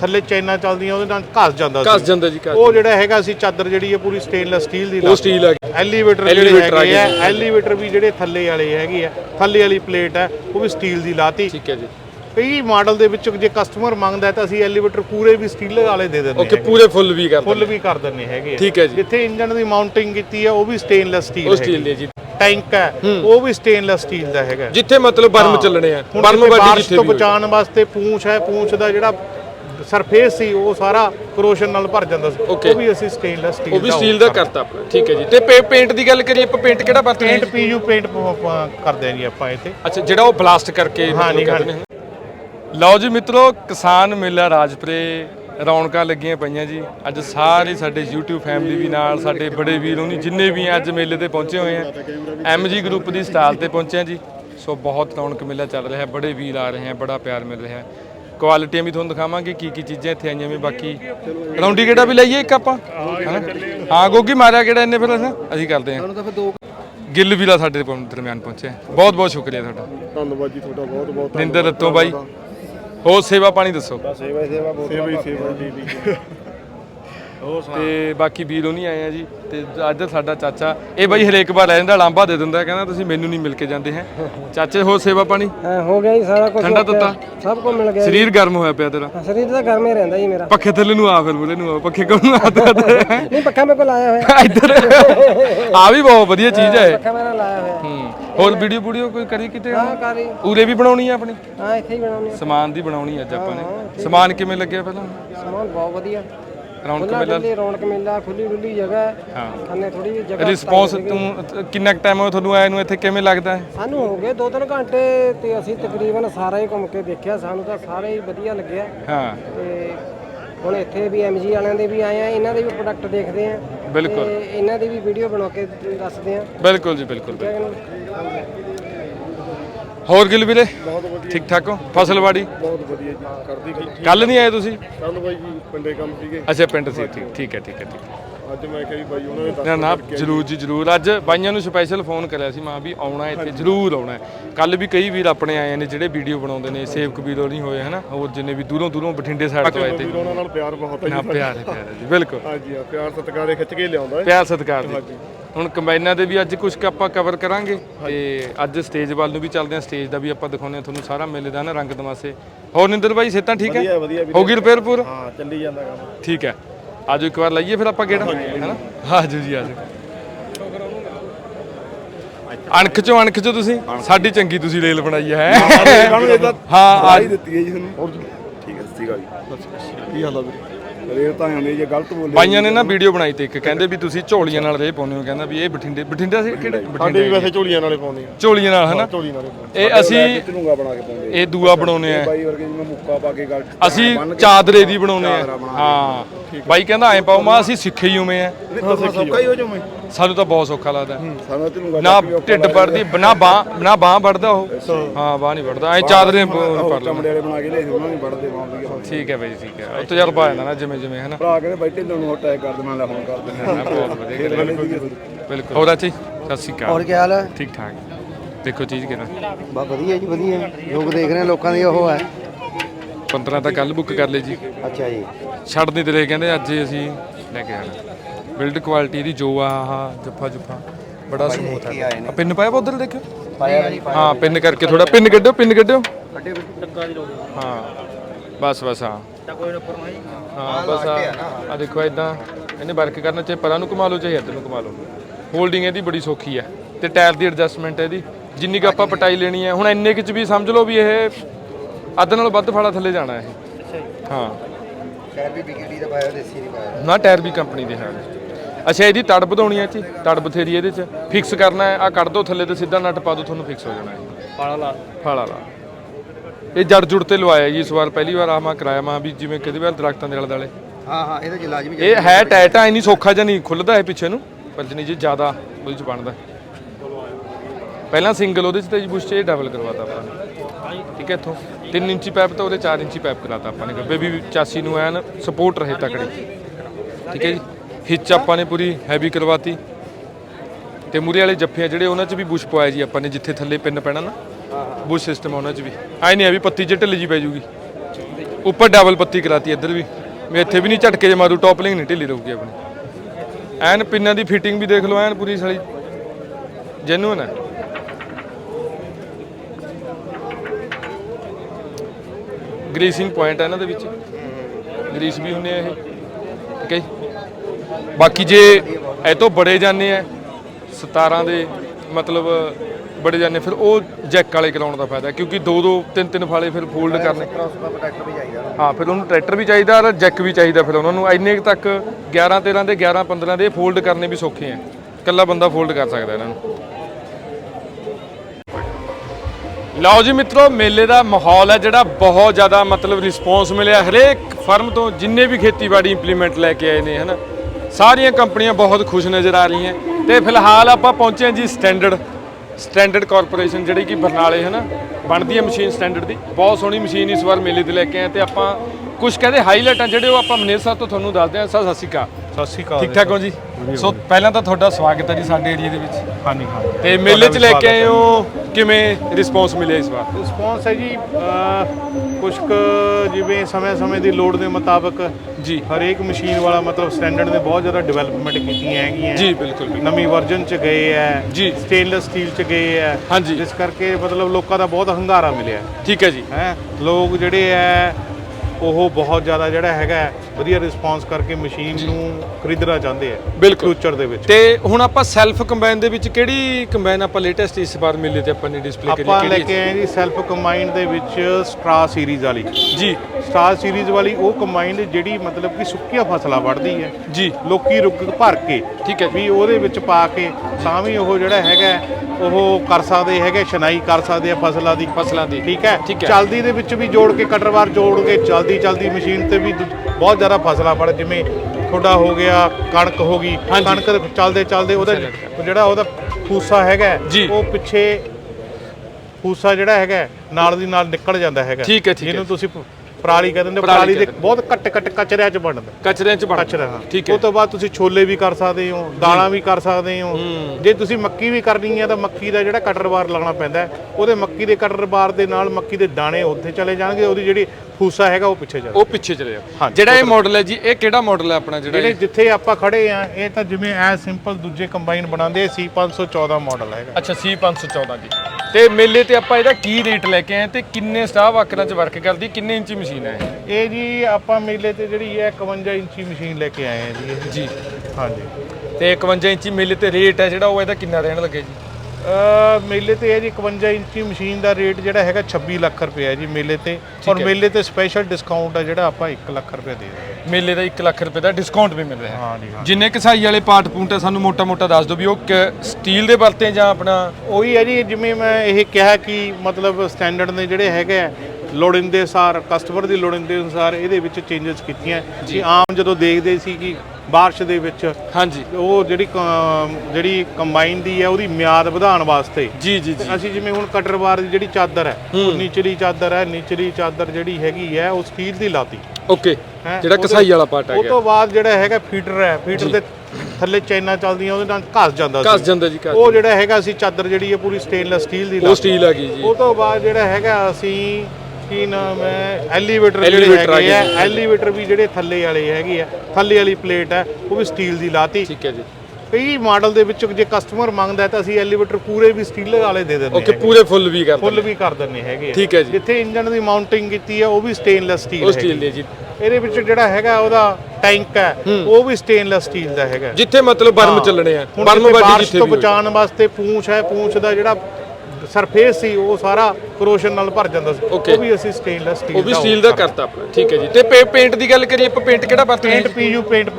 ਥੱਲੇ ਚੈਨਾਂ ਚੱਲਦੀਆਂ ਉਹਦੇ ਨਾਲ ਘਸ ਜਾਂਦਾ ਘਸ ਜਾਂਦਾ ਜੀ ਘਸ ਉਹ ਜਿਹੜਾ ਹੈਗਾ ਸੀ ਚਾਦਰ ਜਿਹੜੀ ਹੈ ਪੂਰੀ ਸਟੇਨਲੈਸ ਸਟੀਲ ਦੀ ਉਹ ਸਟੀਲ ਗਈ ਐਲੀਵੇਟਰ ਜਿਹੜੇ ਹੈਗੇ ਆ। ਐਲੀਵੇਟਰ ਵੀ ਜਿਹੜੇ ਥੱਲੇ ਵਾਲੇ ਹੈਗੇ ਆ ਥੱਲੇ ਵਾਲੀ ਪਲੇਟ ਹੈ ਉਹ ਵੀ ਸਟੀਲ ਦੀ ਲਾਤੀ ਠੀਕ ਹੈ ਜੀ ਕਈ ਮਾਡਲ ਦੇ ਵਿੱਚ ਜੇ ਕਸਟਮਰ ਮੰਗਦਾ ਹੈ ਤਾਂ ਅਸੀਂ ਐਲੀਵੇਟਰ ਪੂਰੇ ਵੀ ਸਟੀਲ ਵਾਲੇ ਦੇ ਦਿੰਦੇ ਓਕੇ ਹੈਗੇ। ਪੂਰੇ ਫੁੱਲ ਵੀ ਕਰ ਫੁੱਲ ਵੀ ਕਰ ਦਿੰਦੇ ਹੈਗੇ। ਠੀਕ ਹੈ ਜੀ। ਜਿੱਥੇ ਇੰਜਨ ਦੀ ਮਾਊਂਟਿੰਗ ਕੀਤੀ ਹੈ ਉਹ ਵੀ ਸਟੇਨਲੈਸ ਸਟੀਲ ਉਹ ਸਟੀਲ ਦੀ ਹੈ ਜੀ ਟੈਂਕ ਹੈ ਉਹ ਵੀ ਸਟੇਨਲੈਸ ਸਟੀਲ ਦਾ ਹੈਗਾ ਜਿੱਥੇ ਮਤਲਬ ਬਰਮ ਹਾਂ। ਚੱਲਣੇ ਆ ਬਰਮ ਬਾਰਿਸ਼ ਜਿੱਥੇ ਵੀ। ਬਚਾਉਣ ਵਾਸਤੇ ਪੂੰਛ ਹੈ ਪੂੰਛ ਦਾ ਜਿਹੜਾ ਸਰਫੇਸ ਸੀ ਉਹ ਸਾਰਾ ਕਰੋਸ਼ਨ ਨਾਲ ਭਰ ਜਾਂਦਾ ਸੀ। Okay. ਉਹ ਵੀ ਅਸੀਂ ਸਟੇਨਲੈਸ ਸਟੀਲ ਉਹ ਵੀ ਸਟੀਲ ਦਾ ਕਰਤਾ। ਆਪਣਾ ਠੀਕ ਹੈ ਜੀ। ਤੇ ਪੇ- ਪੇਂਟ ਦੀ ਗੱਲ ਕਰੀਏ ਆਪਾਂ ਪੇਂਟ ਕਿਹੜਾ ਵਰਤਦੇ ਪੇਂਟ ਪੀਯੂ ਪੇਂਟ ਕਰਦੇ ਆ ਜੀ ਆਪਾਂ ਇੱਥੇ। ਅੱਛਾ ਜਿਹੜਾ ਉਹ ਬਲਾਸਟ ਕਰਕੇ ਹਾਂ ਜੀ, ਹਾਂ ਲਓ ਜੀ ਮਿੱਤਰੋ ਕਿਸਾਨ ਮੇਲਾ ਰਾਜਪੁਰੇ ਰੌਣਕਾਂ ਲੱਗੀਆਂ ਪਈਆਂ ਜੀ। ਅੱਜ ਸਾਰੇ ਸਾਡੇ YouTube ਫੈਮਿਲੀ ਵੀ ਨਾਲ ਸਾਡੇ ਬੜੇ ਵੀਰ ਉਹਨੀ ਜਿੰਨੇ ਵੀ ਅੱਜ ਮੇਲੇ ਤੇ ਪਹੁੰਚੇ ਹੋਏ ਆ। MG ਗਰੁੱਪ ਦੀ ਸਟਾਲ ਤੇ ਪਹੁੰਚੇ ਆ ਜੀ। ਸੋ ਬਹੁਤ ਰੌਣਕ ਮੇਲਾ ਚੱਲ ਰਿਹਾ ਹੈ ਬੜੇ ਵੀਰ ਆ ਰਹੇ ਹੈ ਬੜਾ ਪਿਆਰ ਮਿਲ ਰਿਹਾ ਹੈ। ਕੁਆਲਿਟੀਆਂ ਵੀ ਤੁਹਾਨੂੰ ਦਿਖਾਵਾਂਗੇ ਕੀ ਕੀ ਚੀਜ਼ਾਂ ਇੱਥੇ ਆਈਆਂ ਵੀ ਬਾਕੀ ਰੌਂਡੀ ਕਿਹੜਾ ਵੀ ਲਈਏ ਇੱਕ ਆਪਾਂ ਹੈਨਾ? ਹਾਂ ਗੋਗੀ ਮਾਰਿਆ ਕਿਹੜਾ ਇੰਨੇ ਫਿਰ ਅਸੀਂ ਅਸੀਂ ਕਰਦੇ ਹਾਂ। ਗਿੱਲ ਵੀਰਾ ਸਾਡੇ ਪ- ਦਰਮਿਆਨ ਪਹੁੰਚੇ ਬਹੁਤ ਬਹੁਤ ਸ਼ੁਕਰੀਆ ਤੁਹਾਡਾ। ਧੰਨਵਾਦ ਜੀ ਤੁਹਾਡਾ ਬਹੁਤ ਬਹੁਤ ਨਿੰਦਰ ਰੱਤੋਂ ਬਾਈ। ਹੋਰ ਸੇਵਾ ਪਾਣੀ ਦੱਸੋ। ਸੇਵਾ ਹੀ ਸੇਵਾ ਬਹੁਤ ਸੇਵਾ ਹੀ ਸੇਵਾ। ਜੀ ਜੀ ਤੇ ਬਾਕੀ ਵੀਰ ਉਹ ਨਹੀਂ ਆਏ ਆ ਜੀ ਤੇ ਅੱਜ ਸਾਡਾ ਚਾਚਾ ਇਹ ਬਾਈ ਹਰੇਕ ਵਾਰ ਰਹਿੰਦਾ ਲਾਂਬਾ ਦੇ ਦਿੰਦਾ ਕਹਿੰਦਾ ਤੁਸੀਂ ਮੈਨੂੰ ਨਹੀਂ ਮਿਲ ਕੇ ਜਾਂਦੇ ਹੈ। ਚਾਚੇ ਹੋਰ ਸੇਵਾ ਪਾਣੀ? ਹਾਂ, ਹੋ ਗਿਆ ਜੀ ਸਾਰਾ ਕੁਝ ਠੰਡਾ ਤੱਤਾ? ਸਭ ਕੁਝ ਮਿਲ ਗਿਆ। ਸਰੀਰ ਗਰਮ ਹੋਇਆ ਪਿਆ ਤੇਰਾ? ਸਰੀਰ ਤਾਂ ਗਰਮੇ ਰਹਿੰਦਾ ਜੀ ਮੇਰਾ। ਪੱਖੇ ਥੱਲੇ ਨੂੰ ਆ ਫਿਰ ਬੁਲੇ ਨੂੰ ਆ ਪੱਖੇ ਕੋਲ ਨੂੰ ਆ ਤਾ? ਨਹੀਂ ਪੱਖਾ ਮੇਰੇ ਕੋਲ ਆਇਆ ਹੋਇਆ। ਇੱਧਰ। ਆ ਵੀ ਬਹੁਤ ਵਧੀਆ ਚੀਜ਼ ਹੈ। ਪੱਖਾ ਮੇਰਾ ਲਾਇਆ ਹੋਇਆ। ਹੂੰ ਹੋਰ ਵੀਡੀਓ ਵੀਡੀਓ ਕੋਈ ਕਰੀ ਕਿਤੇ? ਹਾਂ ਕਾਰੀ। ਉਰੇ ਵੀ ਬਣਾਉਣੀ ਆ ਆਪਣੀ? ਹਾਂ ਇੱਥੇ ਹੀ ਬਣਾਉਣੀ ਆ। ਸਮਾਨ ਦੀ ਬਣਾਉਣੀ ਅੱਜ ਆਪਾਂ ਨੇ। ਸਮਾਨ ਕਿਵੇਂ ਲੱਗਿਆ ਪਹਿਲਾਂ? ਸਮਾਨ ਬਹੁਤ ਵਧੀਆ। ਰੌਣਕ ਮੇਲਾ? ਡੁੱਲੀ ਰੌਣਕ ਮੇਲਾ ਖੁੱਲੀ ਡੁੱਲੀ ਜਗ੍ਹਾ ਹੈ। ਹਾਂ ਖਾਨੇ ਥੋੜੀ ਜਿਹੀ ਜਗ੍ਹਾ ਰਿਸਪੌਂਸ ਤੂੰ ਕਿੰਨਾ ਟਾਈਮ ਹੋਇਆ ਤੁਹਾਨੂੰ ਆਏ ਨੂੰ ਇੱਥੇ? ਕਿਵੇਂ ਲੱਗਦਾ? ਹੈ ਸਾਨੂੰ ਹੋ ਗਏ 2-3 ਘੰਟੇ ਤੇ ਅਸੀਂ ਤਕਰੀਬਨ ਸਾਰਾ ਹੀ ਘੁੰਮ ਕੇ ਦੇਖਿਆ। ਸਾਨੂੰ ਤਾਂ ਸਾਰੇ ਹੀ ਵਧੀਆ ਲੱਗਿਆ। ਹਾਂ। ਤੇ ਹੁਣ ਇੱਥੇ ਵੀ ਐਮਜੀ ਵਾਲਿਆਂ ਦੇ ਵੀ ਆਏ ਆ ਇਹਨਾਂ ਦੇ ਵੀ ਪ੍ਰੋਡਕਟ ਦੇਖਦੇ ਆ। ਬਿਲਕੁਲ। ਤੇ ਇਹਨਾਂ ਦੀ ਵੀ ਵੀਡੀਓ ਬਣਾ ਕੇ ਦੱਸਦੇ ਆ। ਬਿਲਕੁਲ ਜੀ ਬਿਲਕੁਲ ਬਿਲਕੁਲ। ਹੋਰ ਗਿਲ ਵੀਰੇ? ਠੀਕ ਠਾਕ ਹੋ? ਫਸਲਵਾੜੀ ਬਹੁਤ ਵਧੀਆ ਜੀ। ਕਰਦੀ ਗਈ ਕੱਲ ਨਹੀਂ ਆਏ ਤੁਸੀਂ? ਕੱਲ ਬਾਈ ਜੀ ਪਿੰਡੇ ਕੰਮ ਸੀਗੇ। ਅੱਛਾ ਪਿੰਡ ਸੀ ਠੀਕ ਠੀਕ ਹੈ ਠੀਕ ਹੈ ਠੀਕ ਹੈ। ਅੱਜ ਮੈਂ ਕਿਹਾ ਵੀ ਬਾਈ ਉਹਨਾਂ ਨੇ ਨਾ ਨਾ ਜਰੂਰ ਜੀ ਜਰੂਰ। ਅੱਜ ਬਾਈਆਂ ਨੂੰ ਸਪੈਸ਼ਲ ਫੋਨ ਕਰਿਆ ਸੀ ਮਾਂ ਵੀ ਆਉਣਾ ਇੱਥੇ ਜਰੂਰ ਆਉਣਾ ਕੱਲ ਵੀ ਕਈ ਵੀਰ ਆਪਣੇ ਆਏ ਨੇ ਜਿਹੜੇ ਵੀਡੀਓ ਬਣਾਉਂਦੇ ਨੇ ਸੇਵਕ ਵੀਰ ਨਹੀਂ ਹੋਏ ਹਨਾ? ਹੋਰ ਜਿੰਨੇ ਵੀ ਦੂਰੋਂ ਦੂਰੋਂ ਬਠਿੰਡੇ ਸਾਈਡ ਤੋਂ ਆਏ ਤੇ। ਉਹਨਾਂ ਨਾਲ ਪਿਆਰ ਬਹੁਤ ਹੈ ਨਾ ਜੀ ਪਿਆਰ ਹੈ ਪਿਆਰ ਹੈ ਜੀ ਬਿਲਕੁਲ। ਹਾਂਜੀ ਹਾਂ ਪਿਆਰ ਸਤਿਕਾਰੇ ਖਿੱਚ ਕੇ ਲਿਆਉਂਦਾ ਹੈ। ਪਿਆਰ ਸਤਿਕਾਰ ਦੀ ਹੁਣ ਕੰਬਾਈਨਾਂ ਦੇ ਵੀ ਅੱਜ ਕੁਝ ਕੁ ਆਪਾਂ ਕਵਰ ਕਰਾਂਗੇ ਤੇ ਅੱਜ ਸਟੇਜ ਵੱਲ ਨੂੰ ਵੀ ਚੱਲਦੇ ਹਾਂ ਸਟੇਜ ਦਾ ਵੀ ਆਪਾਂ ਦਿਖਾਉਂਦੇ ਹਾਂ ਤੁਹਾਨੂੰ ਸਾਰਾ ਮੇਲੇ ਦਾ ਨਾ ਰੰਗ ਤਮਾਸ਼ੇ। ਹੋਰ ਨਿੰਦਰ ਬਾਈ ਸਿਹਤਾਂ ਠੀਕ ਹੈ ਵਧੀਆ ਵਧੀਆ ਹੋ ਗਈ ਰਿਪੇਅਰ ਪੂਰ? ਹਾਂ ਚੱਲੀ ਜਾਂਦਾ ਕੰਮ। ਠੀਕ ਹੈ। ਆਜੋ ਇੱਕ ਵਾਰ ਲਈਏ ਫਿਰ ਆਪਾਂ ਗੇੜਾ ਹੈਨਾ? ਆਜੋ ਜੀ ਆਜੋ। ਅਣਖ ਚੋਂ ਅਣਖ ਚੋਂ ਤੁਸੀਂ? ਸਾਡੀ ਚੰਗੀ ਤੁਸੀਂ ਰੇਲ ਬਣਾਈ ਹੈ। ਹਾਂ ਆ ਆਈ ਦਿੱਤੀ ਹੈ ਜੀ ਤੁਹਾਨੂੰ ਠੀਕ ਹੈ ਸੀਗਾ ਜੀ। ਕੀ ਹਾਲ ਆ ਵੀਰੇ? ਰੇਲ ਤਾਂ ਹੁੰਦੀ ਜੇ ਗਲਤ ਬੋਲੇ ਬਾਈਆਂ ਨੇ ਨਾ ਵੀਡੀਓ ਬਣਾਈ ਤੇ ਇੱਕ ਕਹਿੰਦੇ ਵੀ ਤੁਸੀਂ ਝੋਲੀਆਂ ਨਾਲ ਰੇ ਪਾਉਂਦੇ ਹੋ ਕਹਿੰਦਾ ਵੀ ਇਹ ਬਠਿੰਡੇ ਬਠਿੰਡਾ ਸੀ ਕਿਹੜੇ? ਸਾਡੇ ਵੀ ਵੈਸੇ ਝੋਲੀਆਂ ਨਾਲੇ ਪਾਉਂਦੇ ਆ। ਝੋਲੀਆਂ ਨਾਲ ਹਨਾ? ਝੋਲੀ ਨਾਲੇ ਪਾਉਂਦੇ ਇਹ ਅਸੀਂ ਚਲੂੰਗਾ ਬਣਾ ਕੇ ਪਾਉਂਦੇ ਇਹ ਦੂਆ ਬਣਾਉਨੇ ਆ। ਬਾਈ ਵਰਗੇ ਜਿਵੇਂ ਮੁੱਕਾ ਪਾ ਕੇ ਗੱਲ ਅਸੀਂ ਚਾਦਰੇ ਦੀ ਬਣਾਉਨੇ ਆ। ਹਾਂ। ਬਾਈ ਕਹਿੰਦਾ ਐ ਪਾਉ ਮਾ ਅਸੀਂ ਸਿੱਖੇ ਹੀ ਉਵੇਂ ਆ। ਸੌਖਾ ਹੀ ਹੋ ਜਾਵੇਂ ਸਾਨੂੰ ਤਾਂ ਬਹੁਤ ਸੌਖਾ ਲੱਗਦਾ। ਸਾਨੂੰ ਨਾ ਢਿੱਡ ਵੜਦੀ ਨਾ ਬਾਹ ਨਾ ਬਾਹ ਵੜਦਾ ਉਹ। ਹਾਂ ਬਾਹ ਨਹੀਂ ਵੜਦਾ। ਐ ਚਾਦਰੇ ਪ- ਪਰ ਲੈਣਾ ਚਮੜੇ ਵਾਲੇ ਬਣਾ ਕੇ ਲਿਆਏ ਸੀ, ਉਹਨਾਂ ਨੇ ਵੜਦੇ ਪਾਉਂਦੇ ਠੀਕ ਹੈ ਬਾਈ ਠੀਕ ਹੈ। ਉਹ ਤਜਰਬਾ ਆ ਜਾਂਦਾ ਨਾ ਜਿਵੇਂ ਜਿਵੇਂ ਹਨਾ। ਭਰਾ ਕਹਿੰਦੇ ਬੈਠੇ ਨੂੰ ਅਟੈਕ ਕਰ ਦੇਣਾ ਲੈ ਹੁਣ ਕਰ ਦਿੰਦੇ। ਹਾਂ, ਬਹੁਤ ਵਧੀਆ ਗੱਲ ਹੈ। ਬਿਲਕੁਲ। ਹੋਰ ਅੱਛੀ ਸਤਿ ਸ਼੍ਰੀ ਅਕਾਲ। ਹੋਰ ਕੀ ਹਾਲ ਹੈ? ਠੀਕ ਠਾਕ। ਦੇਖੋ ਚੀਜ਼ ਕਿਹਨਾਂ ਬਸ ਵਧੀਆ ਜੀ ਵਧੀਆ। ਲੋਕ ਦੇਖ ਰਹੇ ਆ, ਲੋਕਾਂ ਦੀ ਉਹ ਹੈ। 15 ਤਾਂ ਕੱਲ ਬੁੱਕ ਕਰ ਲਈ ਜੀ। ਅੱਛਾ ਜੀ। ਛੱਡ ਨਹੀਂ ਤੇ ਕਹਿੰਦੇ ਅੱਜ ਹੀ ਅਸੀਂ ਲੈ ਕੇ ਆਣਾ ਬਿਲਡ ਕੁਆਲਿਟੀ ਦੀ ਜੋ ਆ ਆਹ ਜੱਫਾ ਜੁਫਾ ਬੜਾ ਸਮੂਥ ਹੈ ਆ ਪਿੰਨ ਪਾਇਆ ਵਾ ਉਧਰ ਦੇਖਿਓ? ਪਾਇਆ ਜੀ ਹਾਂ ਪਿੰਨ ਕਰਕੇ ਥੋੜਾ ਪਿੰਨ ਕੱਢਿਓ ਪਿੰਨ ਕੱਢਿਓ। ਹਾਂ ਬਸ ਬਸ ਹਾਂ। ਹਾਂ ਬਸ ਆ ਦੇਖੋ ਇਦਾਂ ਇਹਨੇ ਵਰਕ ਕਰਨਾ ਚਾਹੇ ਪਰਾਂ ਨੂੰ ਘੁਮਾ ਲਓ ਚਾਹੇ ਇੱਧਰ ਨੂੰ ਘੁਮਾ ਲਓ। ਹੋਲਡਿੰਗ ਇਹਦੀ ਬੜੀ ਸੌਖੀ ਹੈ ਤੇ ਟਾਇਰ ਦੀ ਐਡਜਸਟਮੈਂਟ ਇਹਦੀ। ਜਿੰਨੀ ਕੁ ਆਪਾਂ ਪਟਾਈ ਲੈਣੀ ਹੈ ਹੁਣ ਇੰਨੇ ਕੁ ਚ ਵੀ ਸਮਝ ਲਓ ਵੀ ਇਹ ਅੱਧ ਨਾਲੋਂ ਵੱਧ ਫਾੜਾ ਥੱਲੇ ਜਾਣਾ ਇਹ। ਹਾਂ। ਟਾਇਰ ਵੀ ਬਿਗੜੀ ਦਾ ਪਾਇਆ ਦੇਸੀ ਨਹੀਂ ਪਾਇਆ। ਨਾ ਟਾਇਰ ਵੀ ਕੰਪਨੀ ਦੇ ਹੈ। ਅੱਛਾ ਇਹਦੀ ਤੜ ਵਧਾਉਣੀ ਹੈ? ਜੀ ਤੜ ਬਥੇਰੀ ਇਹਦੇ ਚ। ਫਿਕਸ ਕਰਨਾ ਹੈ ਆ ਕੱਢ ਦੋ ਥੱਲੇ ਤੇ ਸਿੱਧਾ ਨਟ ਪਾ ਦੋ ਤੁਹਾਨੂੰ ਫਿਕਸ ਹੋ ਜਾਣਾ ਹੈ ਫਾਲਾ ਲਾ। ਫਾਲਾ ਲਾ। ਇਹ ਜੜ ਜੁੜ ਤੇ ਲਵਾਇਆ ਜੀ ਇਸ ਵਾਰ ਪਹਿਲੀ ਵਾਰ ਆ ਮੈਂ ਕਰਾਇਆ ਮੈਂ ਵੀ ਜਿਵੇਂ ਕਿਤੇ ਵਾਰ ਦਰਖਤਾਂ ਦੇ ਆਲੇ ਦੁਆਲੇ। ਹਾਂ ਹਾਂ ਇਹਦੇ ਚ ਲਾਜ਼ਮੀ ਇਹ ਹੈ ਟਾਈਟ ਆ ਨਹੀਂ ਸੌਖਾ ਜਿਹਾ ਨਹੀਂ ਖੁੱਲਦਾ ਇਹ ਪਿੱਛੇ ਨੂੰ ਪਰ ਜਨੀ ਜੀ ਜ਼ਿਆਦਾ ਉਹਦੇ ਚ ਬਣਦਾ। ਪਹਿਲਾਂ ਸਿੰਗਲ ਉਹਦੇ ਚ ਤੇ ਜੀ ਬੁਸ਼ ਚ ਇਹ ਡਬਲ ਕਰਵਾਤਾ ਆਪਾਂ ਨੇ। ਠੀਕ ਹੈ ਇੱਥੋਂ। 3 ਇੰਚੀ ਪਾਈਪ ਤਾਂ ਉਹਦੇ 4 ਇੰਚੀ ਪਾਈਪ ਕਰਾਤਾ ਆਪਾਂ ਨੇ। ਬੇਬੀ ਚਾਸੀ ਨੂੰ ਐਨ ਸਪੋਰਟ ਰਹੇ ਤਕੜੀ। ਠੀਕ ਹੈ ਜੀ। ਹਿੱਚ ਆਪਾਂ ਨੇ ਪੂਰੀ ਹੈਵੀ ਕਰਵਾਤੀ। ਤੇ ਮੂਰੇ ਵਾਲੇ ਜੱਫੇ ਆ ਜਿਹੜੇ ਉਹਨਾਂ 'ਚ ਵੀ ਬੁਸ਼ ਪਵਾਇਆ ਜੀ ਆਪਾਂ ਨੇ ਜਿੱਥੇ ਥੱਲੇ ਪਿੰਨ ਪੈਣਾ ਨਾ। ਬੁਸ਼ ਸਿਸਟਮ ਉਹਨਾਂ 'ਚ ਵੀ। ਆਈ ਨਹੀਂ ਆ ਵੀ ਪੱਤੀ 'ਚ ਢਿੱਲੀ ਜੀ ਪੈ ਜੂਗੀ। ਉੱਪਰ ਡਬਲ ਪੱਤੀ ਕਰਾਤੀ ਇੱਧਰ ਵੀ। ਮੈਂ ਇੱਥੇ ਵੀ ਨਹੀਂ ਝਟਕੇ ਜੇ ਮਾਰੂ ਟੌਪਲਿੰਗ ਨਹੀਂ ਢਿੱਲੀ ਰਹੂਗੀ ਆਪਣੀ। ਐਨ ਪਿੰਨਾਂ ਦੀ ਫਿਟਿੰਗ ਵੀ ਦੇਖ ਲਓ ਐਨ ਪੂਰੀ ਸਾਲੀ। ਜੈਨੂਨ ਹੈ ਗਰੀਸਿੰਗ ਪੁਆਇੰਟ ਹੈ ਇਹਨਾਂ ਦੇ ਵਿੱਚ। ਗਰੀਸ ਵੀ ਹੁੰਦੇ ਆ ਇਹ। ਠੀਕ ਹੈ ਜੀ ਬਾਕੀ ਜੇ ਇਹ ਤੋਂ ਬੜੇ ਜਾਂਦੇ ਆ 17 ਦੇ ਮਤਲਬ ਬੜੇ ਜਾਂਦੇ ਫਿਰ ਉਹ ਜੈਕ ਵਾਲੇ ਕਰਾਉਣ ਦਾ ਫਾਇਦਾ ਕਿਉਂਕਿ ਦੋ ਦੋ ਤਿੰਨ ਤਿੰਨ ਫਾਲੇ ਫਿਰ ਫੋਲਡ ਕਰਨੇ। ਹਾਂ ਫਿਰ ਉਹਨੂੰ ਟਰੈਕਟਰ ਵੀ ਚਾਹੀਦਾ ਔਰ ਜੈਕ ਵੀ ਚਾਹੀਦਾ ਫਿਰ ਉਹਨਾਂ ਨੂੰ। ਇੰਨੇ ਕੁ ਤੱਕ 11 13 ਦੇ 11 15 ਦੇ ਫੋਲਡ ਕਰਨੇ ਵੀ ਸੌਖੇ ਆ। ਇਕੱਲਾ ਬੰਦਾ ਫੋਲਡ ਕਰ ਸਕਦਾ ਇਹਨਾਂ ਨੂੰ। ਲਓ ਜੀ ਮਿੱਤਰੋ ਮੇਲੇ ਦਾ ਮਾਹੌਲ ਹੈ ਜਿਹੜਾ ਬਹੁਤ ਜ਼ਿਆਦਾ ਮਤਲਬ ਰਿਸਪੌਂਸ ਮਿਲਿਆ। ਹਰੇਕ ਫਰਮ ਤੋਂ ਜਿੰਨੇ ਵੀ ਖੇਤੀਬਾੜੀ ਇੰਪਲੀਮੈਂਟ ਲੈ ਕੇ ਆਏ ਨੇ ਹਨਾ? ਸਾਰੀਆਂ ਕੰਪਨੀਆਂ ਬਹੁਤ ਖੁਸ਼ ਨਜ਼ਰ ਆ ਰਹੀਆਂ ਤੇ ਫਿਲਹਾਲ ਆਪਾਂ ਪਹੁੰਚੇ ਹਾਂ ਜੀ ਸਟੈਂਡਰਡ ਸਟੈਂਡਰਡ ਕਾਰਪੋਰੇਸ਼ਨ ਜਿਹੜੀ ਕਿ ਬਰਨਾਲੇ ਹੈ ਨਾ, ਬਣਦੀ ਹੈ ਮਸ਼ੀਨ ਸਟੈਂਡਰਡ ਦੀ। ਬਹੁਤ ਸੋਹਣੀ ਮਸ਼ੀਨ ਇਸ ਵਾਰ ਮੇਲੇ ਤੇ ਲੈ ਕੇ ਆਏ ਤੇ ਆਪਾਂ ਕੁਝ ਕਹਿੰਦੇ ਹਾਈਲਾਈਟਾਂ ਜਿਹੜੇ ਉਹ ਆਪਾਂ ਮਨੇਰ ਸਾਹਿਬ ਤੋਂ ਤੁਹਾਨੂੰ ਦੱਸਦੇ ਹਾਂ ਸਰ ਸਤਿ ਸ਼੍ਰੀ ਅਕਾਲ। ਸਤਿ ਸ਼੍ਰੀ ਅਕਾਲ ਠੀਕ ਠਾਕ ਹੋ ਜੀ? ਸੋ ਪਹਿਲਾਂ ਤਾਂ ਤੁਹਾਡਾ ਸਵਾਗਤ ਹੈ ਜੀ ਸਾਡੇ ਏਰੀਆ ਦੇ ਵਿੱਚ। ਹਾਂਜੀ ਹਾਂ। ਤੇ ਮੇਲੇ 'ਚ ਲੈ ਕੇ ਆਏ ਹੋ ਕਿਵੇਂ ਰਿਸਪੌਂਸ ਮਿਲਿਆ ਇਸ ਵਾਰ? ਰਿਸਪੌਂਸ ਹੈ ਜੀ ਕੁਝ ਕੁ ਜਿਵੇਂ ਸਮੇਂ-ਸਮੇਂ ਦੀ ਲੋੜ ਦੇ ਮੁਤਾਬਕ ਜੀ। ਹਰੇਕ ਮਸ਼ੀਨ ਵਾਲਾ ਮਤਲਬ ਸਟੈਂਡਰਡ ਨੇ ਬਹੁਤ ਜ਼ਿਆਦਾ ਡਿਵੈਲਪਮੈਂਟ ਕੀਤੀਆਂ ਹੈਗੀਆਂ। ਜੀ ਬਿਲਕੁਲ। ਨਵੀਂ ਵਰਜ਼ਨ ਚ ਗਏ ਹੈ। ਜੀ। ਸਟੇਨਲੈਸ ਸਟੀਲ ਚ ਗਏ ਹੈ। ਹਾਂਜੀ। ਜਿਸ ਕਰਕੇ ਮਤਲਬ ਲੋਕਾਂ ਦਾ ਬਹੁਤ ਹੰਗਾਰਾ ਮਿਲਿਆ। ਠੀਕ ਹੈ ਜੀ। ਹੈ ਲੋਕ ਜਿਹੜੇ ਹੈ ਉਹ ਬਹੁਤ ਜ਼ਿਆਦਾ ਜਿਹੜਾ ਹੈਗਾ ਵਧੀਆ ਰਿਸਪੌਂਸ ਕਰਕੇ ਮਸ਼ੀਨ ਨੂੰ ਖਰੀਦਣਾ ਚਾਹੁੰਦੇ ਆ ਬਿਲਕੁਲ। ਫਿਊਚਰ ਦੇ ਵਿੱਚ। ਤੇ ਹੁਣ ਆਪਾਂ ਸੈਲਫ ਕੰਬਾਈਨ ਦੇ ਵਿੱਚ ਕਿਹੜੀ ਕੰਬਾਈਨ ਆਪਾਂ ਲੇਟੈਸਟ ਇਸ ਵਾਰ ਮੇਲੇ ਤੇ ਆਪਾਂ ਨੇ ਡਿਸਪਲੇ ਕਰੀ ਆਪਾਂ ਲੈ ਕੇ ਆਏ ਜੀ ਸੈਲਫ ਕੰਬਾਈਨ ਦੇ ਵਿੱਚ ਸਟਰਾ ਸੀਰੀਜ਼ ਵਾਲੀ। ਜੀ। ਸਟਾਰ ਸੀਰੀਜ਼ ਵਾਲੀ ਉਹ ਕੰਬਾਈਨ ਜਿਹੜੀ ਮਤਲਬ ਕਿ ਸੁੱਕੀਆਂ ਫਸਲਾਂ ਵੱਢਦੀ ਹੈ। ਜੀ। ਲੋਕੀ ਰੁੱਕ ਭਰ ਕੇ ਠੀਕ ਹੈ ਵੀ ਉਹਦੇ ਵਿੱਚ ਪਾ ਕੇ ਤਾਂ ਵੀ ਉਹ ਜਿਹੜਾ ਹੈਗਾ ਉਹ ਕਰ ਸਕਦੇ ਹੈਗੇ ਛਨਾਈ ਕਰ ਸਕਦੇ ਆ ਫਸਲਾਂ ਦੀ। ਫਸਲਾਂ ਦੀ। ਠੀਕ ਹੈ। ਚਲਦੀ ਦੇ ਵਿੱਚ ਵੀ ਜੋੜ ਕੇ ਕਟਰਵਾਰ ਜੋੜ ਕੇ ਚਲਦੀ ਚਲਦੀ ਮਸ਼ੀਨ ਤੇ ਵੀ ਬਹੁਤ ਜ਼ਿਆਦਾ ਫਸਲਾਂ ਵੱਢ ਜਿਵੇਂ ਤੁਹਾਡਾ ਹੋ ਗਿਆ ਕਣਕ ਹੋ ਗਈ ਹਾਂਜੀ। ਕਣਕ ਦੇ ਚਲਦੇ ਚਲਦੇ ਉਹਦਾ ਜਿਹੜਾ ਉਹਦਾ ਫੂਸਾ ਹੈਗਾ ਜੀ। ਉਹ ਪਿੱਛੇ ਫੂਸਾ ਜਿਹੜਾ ਹੈਗਾ ਨਾਲ ਦੀ ਨਾਲ ਨਿਕਲ ਜਾਂਦਾ ਹੈਗਾ ਠੀਕ ਹੈ, ਠੀਕ ਹੈ। ਜਿਹਨੂੰ ਤੁਸੀਂ ਪ- ਪਰਾਲੀ ਕਹਿੰਦੇ ਨੇ ਪਰਾਲੀ ਦੇ। ਬਹੁਤ ਘੱਟ ਘੱਟ ਕਚਰਿਆਂ 'ਚ ਬਣਦਾ। ਕਚਰਿਆਂ ਚ ਬਣ ਕਚਰਾ ਹਾਂ। ਠੀਕ ਹੈ। ਉਹ ਤੋਂ ਬਾਅਦ ਤੁਸੀਂ ਛੋਲੇ ਵੀ ਕਰ ਸਕਦੇ ਹੋ ਦਾਲਾਂ ਵੀ ਕਰ ਸਕਦੇ ਹੋ। ਜੇ ਤੁਸੀਂ ਮੱਕੀ ਵੀ ਕਰਨੀ ਹੈ ਤਾਂ ਮੱਕੀ ਦਾ ਜਿਹੜਾ ਕਟਰ ਬਾਰ ਲਾਉਣਾ ਪੈਂਦਾ ਉਹਦੇ ਮੱਕੀ ਦੇ ਕਟਰ ਬਾਰ ਦੇ ਨਾਲ ਮੱਕੀ ਦੇ ਦਾਣੇ ਉੱਥੇ ਚਲੇ ਜਾਣਗੇ ਉਹਦੀ ਜਿਹੜੀ ਫੂਸਾ ਹੈਗਾ ਉਹ ਪਿੱਛੇ ਜਾਏਗਾ ਉਹ ਪਿੱਛੇ ਚਲੇ ਜਾ ਜਿਹੜਾ ਇਹ ਮਾਡਲ ਹੈ ਜੀ ਇਹ ਕਿਹੜਾ ਮਾਡਲ ਹੈ ਆਪਣਾ ਜਿਹੜਾ? ਜਿੱਥੇ ਆਪਾਂ ਖੜੇ ਆ ਇਹ ਤਾਂ ਜਿਵੇਂ ਐ ਸਿੰਪਲ ਦੂਜੇ ਕੰਬਾਈਨ ਬਣਾਉਂਦੇ ਸੀ 514 ਮਾਡਲ ਹੈਗਾ। ਅੱਛਾ ਸੀ 514 ਜੀ। ਤੇ ਮੇਲੇ ਤੇ ਆਪਾਂ ਇਹਦਾ ਕੀ ਰੇਟ ਲੈ ਕੇ ਆਏ ਤੇ ਕਿੰਨੇ ਸਟਾਫ ਆਕਰਾਂ ਚ ਵਰਕ ਕਰਦੀ ਕਿੰਨੇ ਇੰਚੀ ਮਸ਼ੀਨ ਹੈ ਇਹ? ਇਹ ਜੀ ਆਪਾਂ ਮੇਲੇ ਤੇ ਜਿਹੜੀ ਹੈ 51 ਇੰਚੀ ਮਸ਼ੀਨ ਲੈ ਕੇ ਆਏ ਆ ਜੀ ਇਹ। ਜੀ। ਹਾਂਜੀ। ਤੇ 51 ਇੰਚੀ ਮੇਲੇ ਤੇ ਰੇਟ ਹੈ ਜਿਹੜਾ ਉਹ ਇਹਦਾ ਕਿੰਨਾ ਰਹਿਣ ਲੱਗੇ ਜੀ? ਮੇਲੇ ਤੇ ਹੈ ਜੀ 51 ਇੰਚੀ ਮਸ਼ੀਨ ਦਾ ਰੇਟ ਜਿਹੜਾ ਹੈਗਾ 26 ਲੱਖ ਰੁਪਏ ਹੈ ਜੀ ਮੇਲੇ ਤੇ। ਔਰ। ਮੇਲੇ ਤੇ ਸਪੈਸ਼ਲ ਡਿਸਕਾਊਂਟ ਹੈ ਜਿਹੜਾ ਆਪਾਂ 1 ਲੱਖ ਰੁਪਏ ਦੇ ਰਹੇ ਹਾਂ। ਮੇਲੇ ਦਾ 1 ਲੱਖ ਰੁਪਏ ਦਾ ਡਿਸਕਾਊਂਟ ਵੀ ਮਿਲ ਰਿਹਾ ਹੈ। ਹਾਂ ਜੀ ਹਾਂ ਜਿੰਨੇ ਕਸਾਈ ਵਾਲੇ ਪਾਰਟ ਪੂੰਟ ਹੈ ਸਾਨੂੰ ਮੋਟਾ ਮੋਟਾ ਦੱਸ ਦਿਓ ਵੀ ਉਹ ਸਟੀਲ ਦੇ ਵਰਤੇ ਜਾਂ ਆਪਣਾ ਉਹੀ ਹੈ ਜੀ ਜਿਵੇਂ ਮੈਂ ਇਹ ਕਿਹਾ ਕਿ ਮਤਲਬ ਸਟੈਂਡਰਡ ਨੇ ਜਿਹੜੇ ਹੈਗੇ ਆ ਲੋੜਿੰਦੇ ਅਨੁਸਾਰ ਕਸਟਮਰ ਦੀ ਲੋੜਿੰਦੇ ਅਨੁਸਾਰ ਇਹਦੇ ਵਿੱਚ ਚੇਂਜਸ ਕੀਤੀਆਂ। ਕਿ ਆਮ ਜਦੋਂ ਦੇਖਦੇ ਸੀ ਕਿ ਬਾਰਿਸ਼ ਦੇ ਵਿੱਚ। ਹਾਂਜੀ। ਉਹ ਜਿਹੜੀ ਕ- ਜਿਹੜੀ ਕੰਬਾਈਨ ਦੀ ਹੈ ਉਹਦੀ ਮਿਆਦ ਵਧਾਉਣ ਵਾਸਤੇ। ਜੀ ਜੀ ਜੀ। ਅਸੀਂ ਜਿਵੇਂ ਹੁਣ ਕਟਰਵਾਰ ਦੀ ਜਿਹੜੀ ਚਾਦਰ ਹੈ ਉਹ ਨਿਚਲੀ ਚਾਦਰ ਹੈ ਨਿਚਲੀ ਚਾਦਰ ਜਿਹੜੀ ਹੈਗੀ ਹੈ ਉਹ ਸਟੀਲ ਦੀ ਲਾਤੀ। ਓਕੇ। ਹੈਂ। ਜਿਹੜਾ ਉਹਦੇ- ਕਸਾਈ ਵਾਲਾ ਪਾਰਟ ਆ ਉਹ ਤੋਂ ਬਾਅਦ ਜਿਹੜਾ ਹੈਗਾ ਫੀਡਰ ਹੈ ਫੀਡਰ ਦੇ ਥੱਲੇ ਚੈਨਾਂ ਚੱਲਦੀਆਂ ਉਹਦੇ ਨਾਲ ਘਸ ਜਾਂਦਾ ਘਸ ਜਾਂਦਾ ਜੀ ਘਸ ਉਹ ਜਿਹੜਾ ਹੈਗਾ ਅਸੀਂ ਚਾਦਰ ਜਿਹੜੀ ਹੈ ਪੂਰੀ ਸਟੇਨਲੈਸ ਸਟੀਲ ਦੀ ਉਹ ਲਾਤੀ। ਸਟੀਲ ਆ ਗਈ ਜੀ। ਉਹ ਤੋਂ ਬਾਅਦ ਜਿਹੜਾ ਹੈਗਾ ਅਸੀਂ ਕੀ ਨਾਮ ਹੈ ਐਲੀਵੇਟਰ ਜਿਹੜੇ Elevator ਹੈਗੇ ਆ। ਐਲੀਵੇਟਰ ਵੀ ਜਿਹੜੇ ਥੱਲੇ ਵਾਲੇ ਹੈਗੇ ਆ ਥੱਲੇ ਵਾਲੀ ਪਲੇਟ ਹੈ ਉਹ ਵੀ ਸਟੀਲ ਦੀ ਲਾਤੀ ਠੀਕ ਹੈ ਜੀ ਕਈ ਮਾਡਲ ਦੇ ਵਿੱਚ ਜੇ ਕਸਟਮਰ ਮੰਗਦਾ ਹੈ ਤਾਂ ਅਸੀਂ ਐਲੀਵੇਟਰ ਪੂਰੇ ਵੀ ਸਟੀਲ ਵਾਲੇ ਦੇ ਦਿੰਦੇ ਓਕੇ। ਪੂਰੇ ਫੁੱਲ ਵੀ ਕਰ ਫੁੱਲ ਵੀ ਕਰ ਦਿੰਦੇ ਹੈਗੇ ਆ। ਠੀਕ ਹੈ ਜੀ। ਜਿੱਥੇ ਇੰਜਨ ਦੀ ਮਾਊਂਟਿੰਗ ਕੀਤੀ ਹੈ ਉਹ ਵੀ ਸਟੇਨਲੈਸ ਸਟੀਲ ਉਹ ਹੈ ਸਟੀਲ ਦੇ ਜੀ ਇਹਦੇ ਵਿੱਚ ਜਿਹੜਾ ਹੈਗਾ ਉਹਦਾ ਟੈਂਕ ਹੈ ਉਹ ਵੀ ਸਟੇਨਲੈਸ ਸਟੀਲ ਦਾ ਹੈਗਾ ਜਿੱਥੇ ਮਤਲਬ ਬਰਮ। ਚੱਲਣੇ ਆ ਹੁਣ ਬਰਮ ਜਿੱਥੇ ਬਾਰਿਸ਼ ਜਿੱਥੇ ਤੋਂ ਵੀ। ਬਚਾਉਣ ਵਾਸਤੇ ਪੂੰਛ ਹੈ ਪੂੰਛ ਦਾ ਜਿਹੜਾ ਸਰਫੇਸ ਸੀ ਉਹ ਸਾਰਾ ਕਰੋਸ਼ਨ ਨਾਲ ਭਰ ਜਾਂਦਾ ਸੀ। Okay. ਉਹ ਵੀ ਅਸੀਂ ਸਟੇਨਲੈਸ ਸਟੀਲ ਉਹ ਵੀ ਸਟੀਲ ਦਾ ਕਰਤਾ ਆਪਣਾ ਠੀਕ ਹੈ ਜੀ। ਤੇ ਪੇ- ਪੇਂਟ ਦੀ ਗੱਲ ਕਰੀਏ ਆਪਾਂ ਪੇਂਟ ਕਿਹੜਾ ਵਰਤਦੇ ਪੇਂਟ ਹਾਂ? ਪੀਯੂ ਪੇਂਟ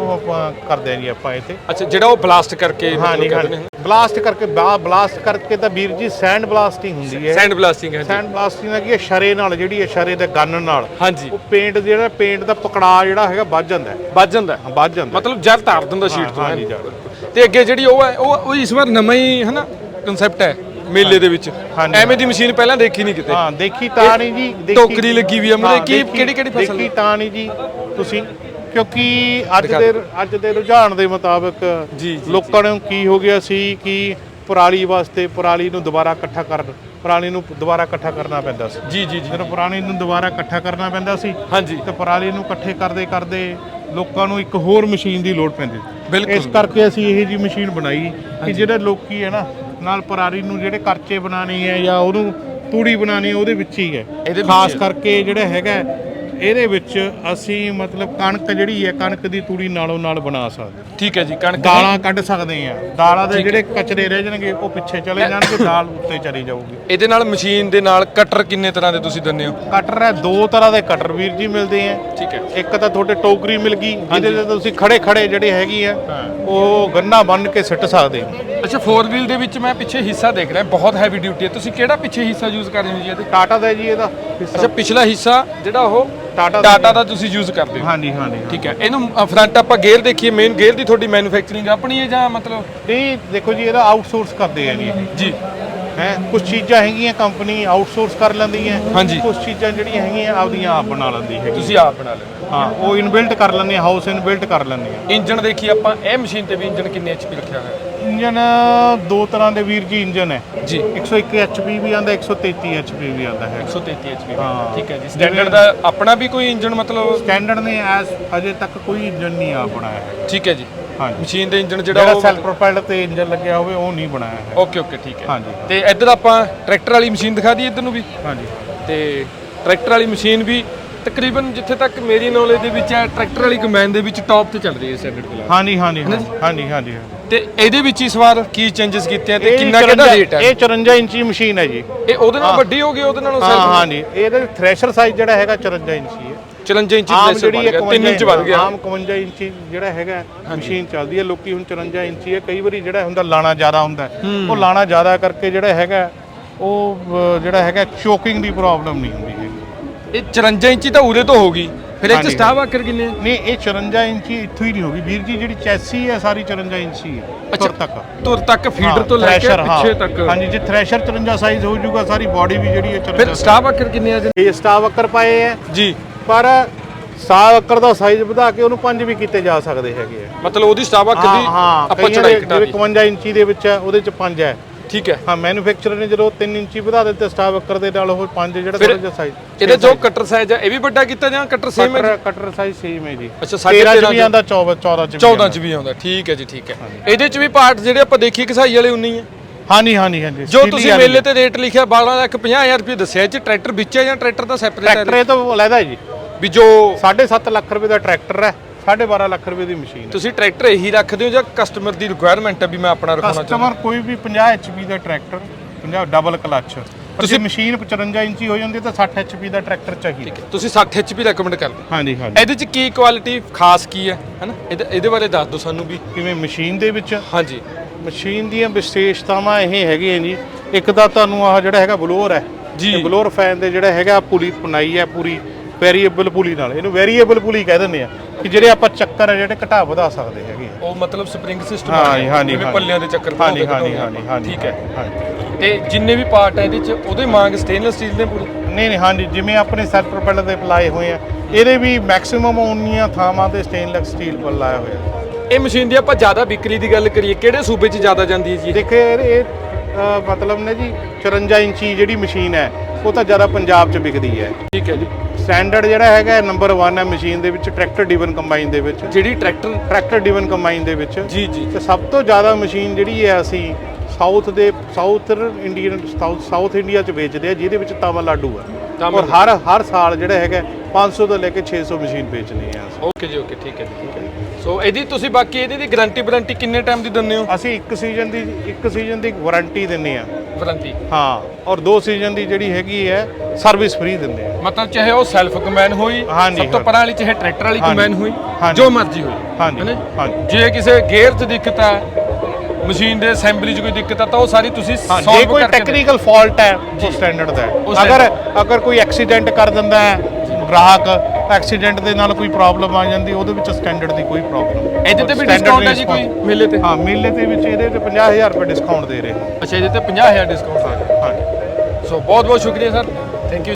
ਕਰਦੇ ਆ ਜੀ ਆਪਾਂ ਇੱਥੇ। ਅੱਛਾ ਜਿਹੜਾ ਉਹ ਬਲਾਸਟ ਕਰਕੇ ਹਾਂਜੀ ਮਤਲਬ ਕਹਿੰਦੇ ਬਲਾਸਟ ਕਰਕੇ ਬਲਾਸਟ ਕਰਕੇ ਤਾਂ ਵੀਰ ਜੀ ਸੈਂਡ ਬਲਾਸਟਿੰਗ ਹੁੰਦੀ ਹੈ। ਸੈਂਡ ਬਲਾਸਟਿੰਗ ਹੈ ਜੀ ਸੈਂਡ ਬਲਾਸਟਿੰਗ ਦਾ ਕੀ ਹੈ? ਸ਼ਰੇ ਨਾਲ ਜਿਹੜੀ ਹੈ ਸ਼ਰੇ ਦੇ ਗਨ ਨਾਲ ਹਾਂਜੀ। ਉਹ ਪੇਂਟ ਜਿਹੜਾ ਪੇਂਟ ਦਾ ਪਕੜਾ ਜਿਹੜਾ ਹੈਗਾ ਵੱਜ ਜਾਂਦਾ ਹੈ। ਵੱਜ ਜਾਂਦਾ ਹੈ। ਹਾਂ, ਵੱਜ ਜਾਂਦਾ ਹੈ। ਮਤਲਬ ਜਰ ਤਾਰ ਦਿੰਦਾ ਸ਼ੀਟ ਤੋਂ ਹਾਂਜੀ, ਐਨ। ਤੇ ਅੱਗੇ ਜਿਹੜੀ ਉਹ ਹੈ ਉਹ ਉਹ ਇਸ ਵਾਰ ਨਵਾਂ ਹੀ ਹੈ ਨਾ ਕਨਸੈਪਟ ਹੈ? ਮੇਲੇ ਦੇ ਵਿੱਚ। ਹਾਂਜੀ। ਐਵੇਂ ਦੀ ਮਸ਼ੀਨ ਪਹਿਲਾਂ ਦੇਖੀ ਨਹੀਂ ਕਿਤੇ? ਹਾਂ ਦੇਖੀ ਤਾਂ ਨਹੀਂ ਜੀ ਦੇਖੀ- ਟੋਕਰੀ ਲੱਗੀ ਵੀ ਆ ਹਾਂ, ਕੀ- ਦੇਖੀ- ਕਿਹੜੀ- ਕਿਹੜੀ ਫਸਲ? ਦੇਖੀ ਤਾਂ ਨਹੀਂ ਜੀ ਤੁਸੀਂ। ਕਿਉਂਕਿ ਅੱਜ ਦਿਖਾ ਦੇ ਅੱਜ ਦੇ ਰੁਝਾਨ ਦੇ ਮੁਤਾਬਕ ਜੀ, ਜੀ, ਲੋਕਾਂ ਨੂੰ ਕੀ ਹੋ ਗਿਆ ਸੀ ਕਿ ਪਰਾਲੀ ਵਾਸਤੇ ਪਰਾਲੀ ਨੂੰ ਦੁਬਾਰਾ ਇਕੱਠਾ ਕਰ ਪਰਾਲੀ ਨੂੰ ਦੁਬਾਰਾ ਇਕੱਠਾ ਕਰਨਾ ਪੈਂਦਾ ਸੀ। ਜੀ ਜੀ ਜੀ। ਜਦੋਂ ਪਰਾਲੀ ਨੂੰ ਦੁਬਾਰਾ ਇਕੱਠਾ ਕਰਨਾ ਪੈਂਦਾ ਸੀ ਹਾਂਜੀ। ਤੇ ਪਰਾਲੀ ਨੂੰ ਇਕੱਠੇ ਕਰਦੇ ਕਰਦੇ ਲੋਕਾਂ ਨੂੰ ਇੱਕ ਹੋਰ ਮਸ਼ੀਨ ਦੀ ਲੋੜ ਪੈਂਦੀ। ਸੀ। ਬਿਲਕੁਲ। ਇਸ ਕਰਕੇ ਅਸੀਂ ਇਹ ਜੀ ਮਸ਼ੀਨ ਬਣਾਈ ਕਿ ਜਿਹੜੇ ਲੋਕੀ ਹੈ ਨਾ ਨਾਲ ਪਰਾਲੀ ਨੂੰ ਜਿਹੜੇ ਕਰਚੇ ਬਣਾਉਣੇ ਹੈ ਜਾਂ ਉਹਨੂੰ ਤੂੜੀ ਬਣਾਉਣੀ ਉਹਦੇ ਵਿੱਚ ਹੀ ਹੈ ਖਾਸ। ਕਰਕੇ ਜਿਹੜਾ ਹੈਗਾ ਇਹਦੇ ਵਿੱਚ ਅਸੀਂ ਮਤਲਬ ਕਣਕ ਜਿਹੜੀ ਹੈ ਕਣਕ ਦੀ ਤੂੜੀ ਨਾਲੋਂ ਨਾਲ ਬਣਾ ਸਕਦੇ ਹਾਂ। ਠੀਕ ਹੈ ਜੀ ਕਣਕ ਦੀ- ਦਾਲਾਂ ਕੱਢ ਸਕਦੇ ਆ ਦਾਲਾਂ ਦੇ। ਜਿਹੜੇ ਕਚਰੇ ਰਹਿ ਜਾਣਗੇ ਉਹ ਪਿੱਛੇ ਚਲੇ ਜਾਣਗੇ ਦਾਲ ਉੱਤੇ ਚਲੀ ਜਾਊਗੀ। ਇਹਦੇ ਨਾਲ ਮਸ਼ੀਨ ਦੇ ਨਾਲ ਕਟਰ ਕਿੰਨੇ ਤਰ੍ਹਾਂ ਦੇ ਤੁਸੀਂ ਦਿੰਦੇ ਹੋ? ਕਟਰ ਹੈ ਦੋ ਤਰ੍ਹਾਂ ਦੇ ਕਟਰ ਵੀਰ ਜੀ ਮਿਲਦੇ ਆ। ਠੀਕ ਹੈ। ਇੱਕ ਤਾਂ ਤੁਹਾਡੇ ਟੋਕਰੀ ਮਿਲ ਗਈ ਜਿਹਦੇ ਤੇ ਤੁਸੀਂ ਖੜੇ ਖੜੇ ਜਿਹੜੇ ਹੈਗੀ ਆ ਉਹ ਗੰਨਾ ਬੰਨ ਕੇ ਸਿੱਟ ਸਕਦੇ ਹੋ। ਅੱਛਾ 4 ਵੀਲ ਦੇ ਵਿੱਚ ਮੈਂ ਪਿੱਛੇ ਹਿੱਸਾ ਦੇਖ ਰਿਹਾ ਬਹੁਤ ਹੈਵੀ ਡਿਊਟੀ ਹੈ। ਤੁਸੀਂ ਕਿਹੜਾ ਪਿੱਛੇ ਹਿੱਸਾ ਯੂਜ਼ ਕਰ ਰਹੇ ਹੋ ਜੀ ਇਹਦੇ? ਟਾਟਾ ਦਾ ਜੀ ਇਹਦਾ। ਹਿੱਸਾ ਅੱਛਾ ਪਿਛਲਾ ਹਿੱਸਾ ਜਿਹੜਾ ਉਹ ਟਾਟਾ ਦਾ ਟਾਟਾ ਦਾ ਤੁਸੀਂ ਯੂਜ਼ ਕਰਦੇ ਹੋ। ਹਾਂਜੀ ਹਾਂਜੀ ਹਾਂ। ਠੀਕ ਹੈ। ਇਹਨੂੰ ਫਰੰਟ ਆਪਾਂ ਗੇਅਰ ਦੇਖੀਏ ਮੇਨ ਗੇਅਰ ਦੀ ਤੁਹਾਡੀ ਮੈਨੂਫੈਕਚਰਿੰਗ ਆਪਣੀ ਹੈ ਜਾਂ ਮਤਲਬ? ਨਹੀਂ ਦੇਖੋ ਜੀ ਇਹਦਾ ਆਊਟਸੋਰਸ ਕਰਦੇ ਆ ਜੀ। ਜੀ। ਹੈ ਕੁਝ ਚੀਜ਼ਾਂ ਹੈਗੀਆਂ ਕੰਪਨੀ ਆਊਟਸੋਰਸ ਕਰ ਲੈਂਦੀ ਹੈ ਹਾਂਜੀ। ਕੁਝ ਚੀਜ਼ਾਂ ਜਿਹੜੀਆਂ ਹੈਗੀਆਂ ਆਪਦੀਆਂ ਆਪ ਬਣਾ ਲੈਂਦੀ ਹੈਗੀ। ਤੁਸੀਂ ਆਪ ਬਣਾ ਲੈਣਾ ਹਾਂ। ਉਹ ਇਨਬਿਲਟ ਕਰ ਲੈਂਦੇ ਹਾਊਸ ਇਨਬਿਲਟ ਕਰ ਲੈਂਦੇ ਆ। ਇੰਜਨ ਦੇਖੀ ਆਪਾਂ ਇਹ ਮਸ਼ੀਨ ਤੇ ਵੀ ਇੰਜਨ ਕਿੰਨੇ ਐਚਪੀ ਰੱਖਿਆ ਹੋਇਆ? ਹੈ ਇੰਜਨ ਦੋ ਤਰ੍ਹਾਂ ਦੇ ਵੀਰ ਜੀ ਇੰਜਨ ਹੈ। ਜੀ। 101 ਐਚਪੀ ਵੀ ਆਂਦਾ 133 ਐਚਪੀ ਵੀ ਆਂਦਾ ਹੈ। 133 ਐਚਪੀ ਹਾਂ। ਠੀਕ ਹੈ ਜੀ। ਸਟੈਂਡਰਡ ਦਾ ਆਪਣਾ ਵੀ ਕੋਈ ਇੰਜਨ ਮਤਲਬ? ਸਟੈਂਡਰਡ ਨੇ ਐਸ ਅਜੇ ਤੱਕ ਕੋਈ ਇੰਜਨ ਨਹੀਂ ਆ ਬਣਾਇਆ ਹੈ। ਠੀਕ ਹੈ ਜੀ। ਹਾਂਜੀ। ਮਸ਼ੀਨ ਦੇ ਇੰਜਨ ਜਿਹੜਾ ਉਹ ਸੈਲਫ ਪ੍ਰੋਪੈਲਡ ਤੇ ਇੰਜਨ ਲੱਗਿਆ ਹੋਵੇ ਉਹ ਨਹੀਂ ਬਣਾਇਆ ਹੈ। ਓਕੇ ਓਕੇ ਠੀਕ ਹੈ। ਹਾਂਜੀ ਤੇ ਇੱਧਰ ਆਪਾਂ ਟਰੈਕਟਰ ਵਾਲੀ ਮਸ਼ੀਨ ਦਿਖਾ ਦਈਏ ਇੱਧਰ ਨੂੰ ਵੀ। ਹਾਂਜੀ। ਤੇ ਟਰੈਕਟਰ ਵਾਲੀ ਮਸ਼ੀਨ ਵੀ ਤਕਰੀਬਨ ਜਿੱਥੇ ਤੱਕ ਮੇਰੀ ਨੌਲੇਜ ਦੇ ਵਿੱਚ ਹੈ ਟਰੈਕਟਰ ਵਾਲੀ ਕੰਬਾਈਨ ਦੇ ਵਿੱਚ ਟੌਪ ਤੇ ਚੱਲ ਰਹੀ ਹੈ ਸਟੈਂਡਰਡ ਕਲਾਸ ਹਾਂਜੀ ਹਾਂਜੀ ਹਾਂਜੀ ਹਾਂਜੀ। ਤੇ ਇਹਦੇ ਵਿੱਚ ਇਸ ਵਾਰ ਕੀ ਚੇਂਜਸ ਕੀਤੇ ਆ ਤੇ ਕਿੰਨਾ ਕਿਹਦਾ 54 ਰੇਟ ਹੈ? ਇਹ 54 ਇੰਚੀ ਮਸ਼ੀਨ ਹੈ ਜੀ। ਇਹ ਉਹਦੇ ਨਾਲ ਵੱਡੀ ਹੋ ਗਈ ਉਹਦੇ ਨਾਲੋਂ ਹਾਂ ਹਾਂਜੀ। ਇਹਦੇ ਥ੍ਰੈਸ਼ਰ ਸਾਈਜ਼ ਜਿਹੜਾ ਹੈਗਾ 54 ਇੰਚੀ ਹੈ। 54 ਇੰਚ ਥ੍ਰੈਸ਼ਰ ਬਣ ਗਿਆ 3 ਇੰਚ ਵੱਧ ਗਿਆ। ਆਮ 51 ਇੰਚੀ ਜਿਹੜਾ ਹੈਗਾ ਮਸ਼ੀਨ ਚੱਲਦੀ ਹੈ। ਲੋਕੀ ਹੁਣ 54 ਇੰਚੀ ਹੈ। ਕਈ ਵਾਰੀ ਜਿਹੜਾ ਹੁੰਦਾ ਲਾਣਾ ਜ਼ਿਆਦਾ ਹੁੰਦਾ। ਉਹ ਲਾਣਾ ਜ਼ਿਆਦਾ ਕਰਕੇ ਜਿਹੜਾ ਹੈਗਾ ਉਹ ਜਿਹੜਾ ਹੈਗਾ ਚੋਕਿੰਗ ਦੀ ਪ੍ਰੋਬਲਮ ਨਹੀਂ ਹੁੰਦੀ ਇਹ 54 ਇੰਚੀ ਤਾਂ ਉਰੇ ਤੋਂ ਹੋ ਗਈ। ਫਿਰ ਇਹ ਚ ਹਾਂਜੀ। ਸਟਾਫ ਆਕਰ ਕਿੰਨੇ? ਆ? ਨਹੀਂ ਇਹ 54 ਇੰਚੀ ਇੱਥੋਂ ਹੀ ਨਹੀਂ ਹੋਗੀ ਵੀਰ ਜੀ ਜਿਹੜੀ ਚੈਸੀ ਹੈ ਸਾਰੀ 54 ਇੰਚੀ ਹੈ। ਤੁਰ ਤੱਕ। ਤੁਰ ਤੱਕ ਫੀਡਰ ਤੋਂ ਲੈ ਕੇ ਥ੍ਰੈਸ਼ਰ, ਹਾਂ। ਪਿੱਛੇ ਤੱਕ। ਹਾਂਜੀ ਜੇ ਥ੍ਰੈਸ਼ਰ 54 ਸਾਈਜ਼ ਹੋ ਜਾਊਗਾ ਸਾਰੀ ਬਾਡੀ ਵੀ ਜਿਹੜੀ ਹੈ 54 ਫਿਰ ਸਟਾਫ ਆਕਰ ਕਿੰਨੇ ਆ ਜੀ? ਇਹ ਸਟਾਫ ਅੱਕਰ ਪਾਏ ਹੈ। ਜੀ। ਪਰ ਸਾਹ ਅੱਕਰ ਦਾ ਸਾਈਜ਼ ਵਧਾ ਕੇ ਉਹਨੂੰ ਪੰਜ ਵੀ ਕੀਤੇ ਜਾ ਸਕਦੇ ਹੈਗੇ ਆ। ਮਤਲਬ ਉਹਦੀ ਸਟਾਫ ਆਕਰ ਦੀ ਹਾਂ ਆਪਾਂ ਕਈਆਂ ਚੜਾਈ ਘਟਾ ਜਿਵੇਂ 51 ਇੰਚੀ ਦੇ ਵਿੱਚ ਹੈ ਉਹਦੇ ਚ 5 ਹੈ। ਠੀਕ ਹੈ। ਹਾਂ ਮੈਨੂਫੈਕਚਰਰ ਨੇ ਜਦੋਂ 3 ਇੰਚੀ ਵਧਾ ਦਿੱਤੇ ਸਟਾਫ ਅੱਕਰ ਦੇ ਨਾਲ ਉਹ 5 ਜਿਹੜਾ ਥੋੜਾ ਜਿਹਾ ਸਾਈਜ਼ ਇਹਦੇ ਜੋ ਕਟਰ ਸਾਈਜ਼ ਹੈ ਇਹ ਵੀ ਵੱਡਾ ਕੀਤਾ ਜਾਂ ਕਟਰ ਸੇਮ ਹੈ ਕਟਰ ਕਟਰ ਸਾਈਜ਼ ਸੇਮ ਹੈ ਜੀ। ਅੱਛਾ, ਸਾਢੇ 13 ਚ ਤੇਰਾਂ ਵੀ। ਆਂਦਾ 14 14 ਚ ਵੀ 14 ਆਉਂਦਾ। ਚ ਵੀ ਆਉਂਦਾ ਠੀਕ ਹੈ ਜੀ ਠੀਕ ਹੈ। ਇਹਦੇ ਚ ਵੀ ਪਾਰਟ ਜਿਹੜੇ ਆਪਾਂ ਦੇਖੀਏ ਘਸਾਈ ਵਾਲੇ ਉਨੀ ਹੈ ਹਾਂਜੀ ਹਾਂਜੀ ਹਾਂਜੀ। ਜੋ ਸਟੀਲੀ ਤੁਸੀਂ ਵਾਲੀ ਮੇਲੇ ਤੇ ਰੇਟ ਲਿਖਿਆ 12 ਲੱਖ 50000 ਰੁਪਏ ਦੱਸਿਆ ਇਹ ਚ ਟਰੈਕਟਰ ਵਿੱਚ ਹੈ ਜਾਂ ਟਰੈਕਟਰ ਦਾ ਸੈਪਰੇਟ ਟਰੈਕਟਰ ਹੈ ਇਹ ਤੋਂ ਲੈਦਾ ਜੀ। ਵੀ ਜੋ 7.5 ਲੱਖ ਰੁਪਏ ਦਾ ਟਰੈਕਟਰ ਹੈ। 12.5 ਲੱਖ ਰੁਪਏ ਦੀ ਮਸ਼ੀਨ ਹੈ। ਤੁਸੀਂ ਟਰੈਕਟਰ ਇਹੀ ਰੱਖਦੇ ਹੋ ਜਾਂ ਕਸਟਮਰ ਦੀ ਰਿਕੁਆਇਰਮੈਂਟ ਹੈ ਵੀ ਮੈਂ ਆਪਣਾ ਰੱਖਣਾ ਚਾਹੁੰਦਾ? ਕਸਟਮਰ ਕੋਈ ਵੀ 50 ਐਚਪੀ ਦਾ ਟਰੈਕਟਰ 50 ਡਬਲ ਕਲਚ ਤੁਸੀਂ ਮਸ਼ੀਨ 55 ਇੰਚੀ ਹੋ ਜਾਂਦੀ ਹੈ ਤਾਂ 60 ਐਚਪੀ ਦਾ ਟਰੈਕਟਰ ਚਾਹੀਦਾ। ਤੁਸੀਂ 60 HP ਰეკਮੈਂਡ ਕਰਦੇ ਹਾਂਜੀ ਹਾਂਜੀ। ਇਹਦੇ ਚ ਕੀ ਕੁਆਲਿਟੀ ਖਾਸ ਕੀ ਹੈ? ਹੈਨਾ? ਇਹਦੇ ਇਹਦੇ ਬਾਰੇ ਦੱਸ ਦਿਓ ਸਾਨੂੰ ਵੀ। ਕਿਵੇਂ ਮਸ਼ੀਨ ਦੇ ਵਿੱਚ? ਹਾਂਜੀ। ਮਸ਼ੀਨ ਦੀਆਂ ਵਿਸ਼ੇਸ਼ਤਾਵਾਂ ਇਹ ਹੈਗੀਆਂ ਜੀ। ਇੱਕ ਤਾਂ ਤੁਹਾਨੂੰ ਆਹ ਜਿਹੜਾ ਹੈਗਾ ਬਲੋਰ ਹੈ। ਜੀ। ਬਲੋਰ ਫੈਨ ਦੇ ਜਿਹੜਾ ਹੈਗਾ ਪੁਲੀ ਪੁਨਾਈ ਹੈ ਪੂਰੀ ਵੇਰੀਏਬਲ ਪੁਲੀ ਨਾਲ। ਇਹਨੂੰ ਵੇਰੀਏਬਲ ਪੁਲੀ ਕਹਿ ਦਿੰਦੇ ਆ ਕਿ ਜਿਹੜੇ ਆਪਾਂ ਚੱਕਰ ਆ ਜਿਹੜੇ ਘਟਾ ਵਧਾ ਸਕਦੇ ਹੈਗੇ ਆ। ਉਹ ਮਤਲਬ ਸਪ੍ਰਿੰਗ ਸਿਸਟਮ ਹਾਂਜੀ ਹਾਂਜੀ ਜਿਵੇਂ ਹਾਂਜੀ। ਪੱਲਿਆਂ ਦੇ ਚੱਕਰ ਹਾਂਜੀ ਬਣਾਉਂਦੇ ਹਾਂਜੀ ਹਾਂਜੀ ਹਾਂਜੀ ਠੀਕ ਹੈ। ਹਾਂਜੀ ਤੇ ਜਿੰਨੇ ਵੀ ਪਾਰਟ ਹੈ ਇਹਦੇ ਚ ਉਹਦੇ ਮੰਗ ਸਟੇਨਲੈਸ ਸਟੀਲ ਦੇ ਪੂਰੇ? ਨਹੀਂ ਨਹੀਂ ਹਾਂਜੀ ਜਿਵੇਂ ਆਪਣੇ ਸੈਲਫ ਪ੍ਰੋਪੈਲਰ ਦੇ ਅਪਲਾਈ ਹੋਏ ਆ ਇਹਦੇ ਵੀ ਮੈਕਸਿਮਮ ਉਨੀਆਂ ਥਾਵਾਂ ਤੇ ਸਟੇਨਲੈਸ ਸਟੀਲ ਪਰ ਲਾਇਆ ਹੋਇਆ। ਇਹ ਮਸ਼ੀਨ ਦੀ ਆਪਾਂ ਜ਼ਿਆਦਾ ਵਿਕਰੀ ਦੀ ਗੱਲ ਕਰੀਏ ਕਿਹੜੇ ਸੂਬੇ 'ਚ ਜ਼ਿਆਦਾ ਜਾਂਦੀ ਹੈ ਜੀ ਦੇਖੇ ਇਹ ਅ, ਮਤਲਬ ਨੇ ਜੀ 54 ਇੰਚੀ ਜਿਹੜੀ ਮਸ਼ੀਨ ਹੈ ਉਹ ਤਾਂ ਜ਼ਿਆਦਾ ਪੰਜਾਬ 'ਚ ਵਿਕਦੀ ਹੈ। ਠੀਕ ਹੈ ਜੀ। ਸਟੈਂਡਰਡ ਜਿਹੜਾ ਹੈਗਾ ਨੰਬਰ 1 ਹੈ ਮਸ਼ੀਨ ਦੇ ਵਿੱਚ ਟਰੈਕਟਰ ਡਿਵਨ ਕੰਬਾਈਨ ਦੇ ਵਿੱਚ। ਜਿਹੜੀ ਟਰੈਕਟਰ ਟਰੈਕਟਰ ਡਿਵਨ ਕੰਬਾਈਨ ਦੇ ਵਿੱਚ। ਜੀ ਜੀ। ਤੇ ਸਭ ਤੋਂ ਜ਼ਿਆਦਾ ਮਸ਼ੀਨ ਜਿਹੜੀ ਹੈ ਅਸੀਂ ਸਾਊਥ ਦੇ south Indian south south India 'ਚ ਵੇਚਦੇ ਆ ਜਿਹਦੇ ਵਿੱਚ ਤਾਮਿਲਨਾਡੂ ਹੈ। ਔਰ ਹਰ ਹਰ ਸਾਲ ਜਿਹੜਾ ਹੈਗਾ 500 ਤੋਂ ਲੈ ਕੇ 600 ਮਸ਼ੀਨ ਵੇਚਦੇ ਆ ਓਕੇ ਜੀ ਓਕੇ ਠੀਕ ਹੈ ਜੀ, ਠੀਕ ਹੈ ਸੋ ਇਹਦੀ ਤੁਸੀਂ ਬਾਕੀ ਇਹਦੀ ਦੀ ਗਾਰੰਟੀ ਵਾਰੰਟੀ ਕਿੰਨੇ ਟਾਈਮ ਦੀ ਦਿੰਦੇ ਹੋ? ਅਸੀਂ ਇੱਕ ਸੀਜ਼ਨ ਦੀ ਇੱਕ ਸੀਜ਼ਨ ਦੀ ਵਾਰੰਟੀ ਦਿੰਨੇ ਆ ਵਾਰੰਟੀ ਹਾਂ ਔਰ ਦੋ ਸੀਜ਼ਨ ਦੀ ਜਿਹੜੀ ਹੈਗੀ ਹੈ ਸਰਵਿਸ ਫ੍ਰੀ ਦਿੰਦੇ ਆ ਮਤਲਬ ਚਾਹੇ ਉਹ ਸੈਲਫ ਕੰਬਾਈਨ ਹੋਈ ਹਾਂਜੀ, ਸਭ ਤੋਂ ਹਾਂ। ਪਰਾਂ ਵਾਲੀ ਚਾਹੇ ਟਰੈਕਟਰ ਵਾਲੀ ਹਾਂਜੀ, ਕੰਬਾਈਨ ਹੋਈ ਹਾਂਜੀ। ਜੋ ਮਰਜ਼ੀ ਹੋਈ ਹਾਂਜੀ, ਹੈ ਨਾ? ਹਾਂਜੀ। ਜੇ ਕਿਸੇ ਗੇਅਰ 'ਚ ਦਿੱਕਤ ਹੈ ਮਸ਼ੀਨ ਦੇ ਅਸੈਂਬਲੀ 'ਚ ਕੋਈ ਦਿੱਕਤ ਹੈ ਤਾਂ ਉਹ ਸਾਰੀ ਤੁਸੀਂ ਹਾਂ ਜੇ solve ਕੋਈ ਕਰਕੇ ਟੈਕਨੀਕਲ ਫਾਲਟ ਹੈ ਉਹ ਸਟੈਂਡਰਡ ਦਾ ਉਹ ਅਗਰ ਅਗਰ ਕੋਈ ਐਕਸੀਡੈਂਟ ਕਰ ਦਿੰਦਾ ਹੈ ਗ੍ਰਾਹਕ ਐਕਸੀਡੈਂਟ ਦੇ ਨਾਲ ਕੋਈ ਪ੍ਰੋਬਲਮ ਆ ਜਾਂਦੀ ਉਹਦੇ ਵਿੱਚ ਸਟੈਂਡਰਡ ਦੀ ਕੋਈ ਪ੍ਰੋਬਲਮ ਇਹਦੇ ਤੇ ਵੀ ਡਿਸਕਾਊਂਟ ਹੈ ਜੀ ਕੋਈ? ਮੇਲੇ ਤੇ? ਹਾਂ ਮੇਲੇ ਦੇ ਵਿੱਚ ਇਹਦੇ ਤੇ 50000 ਰੁਪਏ ਡਿਸਕਾਊਂਟ ਦੇ ਰਹੇ। ਅੱਛਾ ਇਹਦੇ ਤੇ 50000 ਡਿਸਕਾਊਂਟ ਹੈ ਸੋ ਬਹੁਤ ਬਹੁਤ ਸ਼ੁਕਰੀਆ ਸਰ ਥੈਂਕ ਯੂ